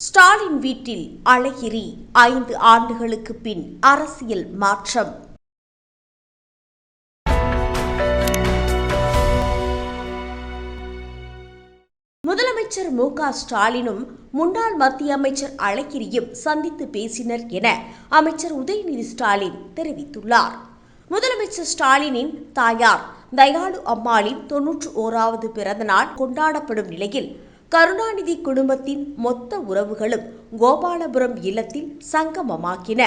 ஸ்டாலின் வீட்டில் அழகிரி ஐந்து ஆண்டுகளுக்கு பின் அரசியல் மாற்றம். முதலமைச்சர் மு க ஸ்டாலினும் முன்னாள் மத்திய அமைச்சர் அழகிரியும் சந்தித்து பேசினர் என அமைச்சர் உதயநிதி ஸ்டாலின் தெரிவித்துள்ளார். முதலமைச்சர் ஸ்டாலினின் தாயார் தயாளு அம்மாளின் தொன்னூற்று ஓராவது பிறந்தநாள் கொண்டாடப்படும் நிலையில் கருணாநிதி குடும்பத்தின் மொத்த உறவுகளும் கோபாலபுரம் இல்லத்தில் சங்கமமாக்கின.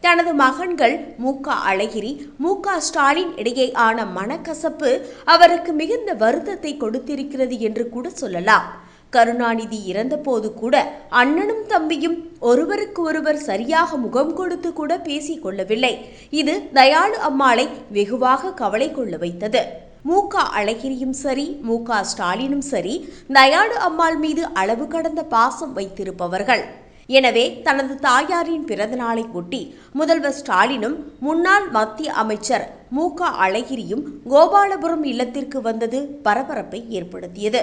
தனது மகன்கள் மு. க. அழகிரி மு. க. ஸ்டாலின் இடையேயான மனக்கசப்பு அவருக்கு மிகுந்த வருத்தத்தை கொடுத்திருக்கிறது என்று கூட சொல்லலாம். கருணாநிதி இறந்தபோது கூட அண்ணனும் தம்பியும் ஒருவருக்கு ஒருவர் சரியாக முகம் கொடுத்து கூட பேசிக் கொள்ளவில்லை. இது தயாளு அம்மாளை வெகுவாக கவலை கொள்ள வைத்தது. மு க அழகிரியும் சரி மு க ஸ்டாலினும் சரி நயாடு அம்மாள் மீது அளவு கடந்த பாசம் வைத்திருப்பவர்கள். எனவே தனது தாயாரின் பிறந்த நாளை ஒட்டி முதல்வர் ஸ்டாலினும் முன்னாள் மத்திய அமைச்சர் மு க அழகிரியும் கோபாலபுரம் இல்லத்திற்கு வந்தது பரபரப்பை ஏற்படுத்தியது.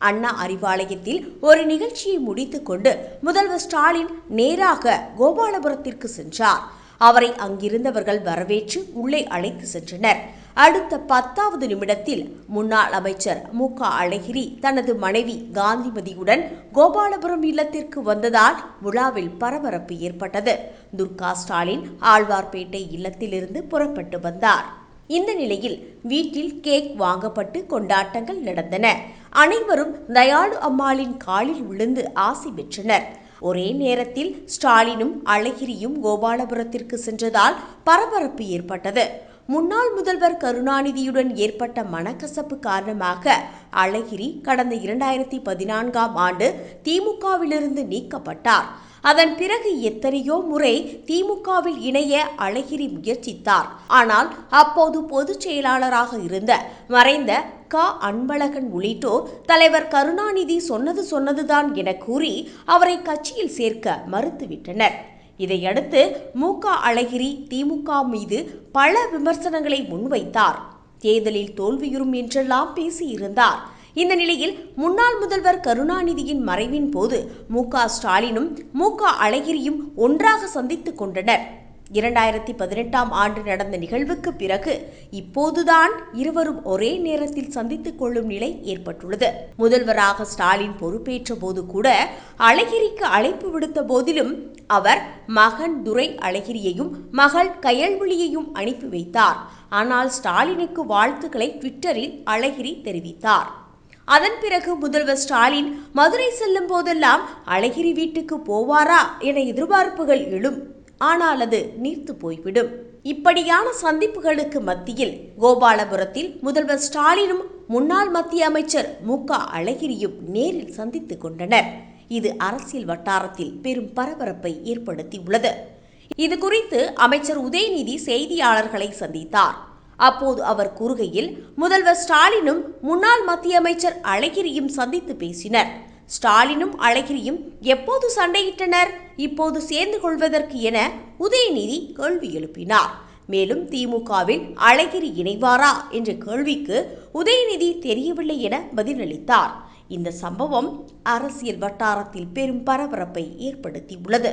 அண்ணா அறிவாலயத்தில் ஒரு நிகழ்ச்சியை முடித்துக்கொண்டு முதல்வர் ஸ்டாலின் நேராக கோபாலபுரத்திற்கு சென்றார். அவரை அங்கிருந்தவர்கள் வரவேற்று உள்ளே அழைத்து சென்றனர். அடுத்த பத்தாவது நிமிடத்தில் முன்னாள் அமைச்சர் மு. க. அழகிரி தனது மனைவி காந்திமதியுடன் கோபாலபுரம் இல்லத்திற்கு வந்ததால் விழாவில் பரபரப்பு ஏற்பட்டது. துர்கா ஸ்டாலின் ஆழ்வார்பேட்டை இல்லத்திலிருந்து புறப்பட்டு வந்தார். இந்த நிலையில் வீட்டில் கேக் வாங்கப்பட்டு கொண்டாட்டங்கள் நடந்தன. அனைவரும் தயாளு அம்மாளின் காலில் விழுந்து ஆசி பெற்றனர். ஒரே நேரத்தில் ஸ்டாலினும் அழகிரியும் கோபாலபுரத்திற்கு சென்றதால் பரபரப்பு ஏற்பட்டது. முன்னாள் முதல்வர் கருணாநிதியுடன் ஏற்பட்ட மனக்கசப்பு காரணமாக அழகிரி கடந்த இரண்டாயிரத்தி பதினான்காம் ஆண்டு திமுகவிலிருந்து நீக்கப்பட்டார். அதன் பிறகு எத்தனையோ முறை திமுகவில் இணைய அழகிரி முயற்சித்தார். ஆனால் அப்போது பொதுச் செயலாளராக இருந்த மறைந்த க. அன்பழகன் உள்ளிட்டோர் தலைவர் கருணாநிதி சொன்னது சொன்னதுதான் என கூறி அவரை கட்சியில் சேர்க்க மறுத்துவிட்டனர். இதையடுத்து மு. க. அழகிரி திமுக மீது பல விமர்சனங்களை முன்வைத்தார். தேர்தலில் தோல்வியுறும் என்றெல்லாம் பேசியிருந்தார். இந்த நிலையில் முன்னாள் முதல்வர் கருணாநிதியின் மறைவின் போது மு ஸ்டாலினும் மு அழகிரியும் ஒன்றாக சந்தித்துக் கொண்டனர். இரண்டாயிரத்தி பதினெட்டாம் ஆண்டு நடந்த நிகழ்வுக்கு பிறகு இப்போதுதான் இருவரும் ஒரே நேரத்தில் சந்தித்துக் கொள்ளும் நிலை ஏற்பட்டுள்ளது. முதல்வராக ஸ்டாலின் பொறுப்பேற்ற போது கூட அழகிரிக்கு அழைப்பு விடுத்த போதிலும் அவர் மகன் துரை அழகிரியையும் மகள் கயல்விழியையும் அனுப்பி வைத்தார். ஆனால் ஸ்டாலினுக்கு வாழ்த்துக்களை ட்விட்டரில் அழகிரி தெரிவித்தார். அதன் பிறகு முதல்வர் ஸ்டாலின் மதுரை செல்லும் போதெல்லாம் அழகிரி வீட்டுக்கு போவாரா என எதிர்பார்ப்புகள் எழும். ஆனால் அது நீர்த்து போய்விடும். இப்படியான சந்திப்புகளுக்கு மத்தியில் கோபாலபுரத்தில் முதல்வர் ஸ்டாலினும் முன்னாள் மத்திய அமைச்சர் மு. க. அழகிரியும் நேரில் சந்தித்துக் கொண்டனர். இது அரசியல் வட்டாரத்தில் பெரும் பரபரப்பை ஏற்படுத்தியுள்ளது. இது குறித்து அமைச்சர் உதயநிதி செய்தியாளர்களை சந்தித்தார். அப்போது அவர் கூறுகையில் முதல்வர் ஸ்டாலினும் முன்னாள் மத்திய அமைச்சர் அழகிரியும் சந்தித்து பேசினர். ஸ்டாலினும் அழகிரியும் எப்போது சண்டையிட்டனர் இப்போது சேர்ந்து கொள்வதற்கு என உதயநிதி கேள்வி எழுப்பினார். மேலும் திமுகவில் அழகிரி இணைவாரா என்ற கேள்விக்கு உதயநிதி தெரியவில்லை என பதிலளித்தார். இந்த சம்பவம் அரசியல் வட்டாரத்தில் பெரும் பரபரப்பை ஏற்படுத்தியுள்ளது.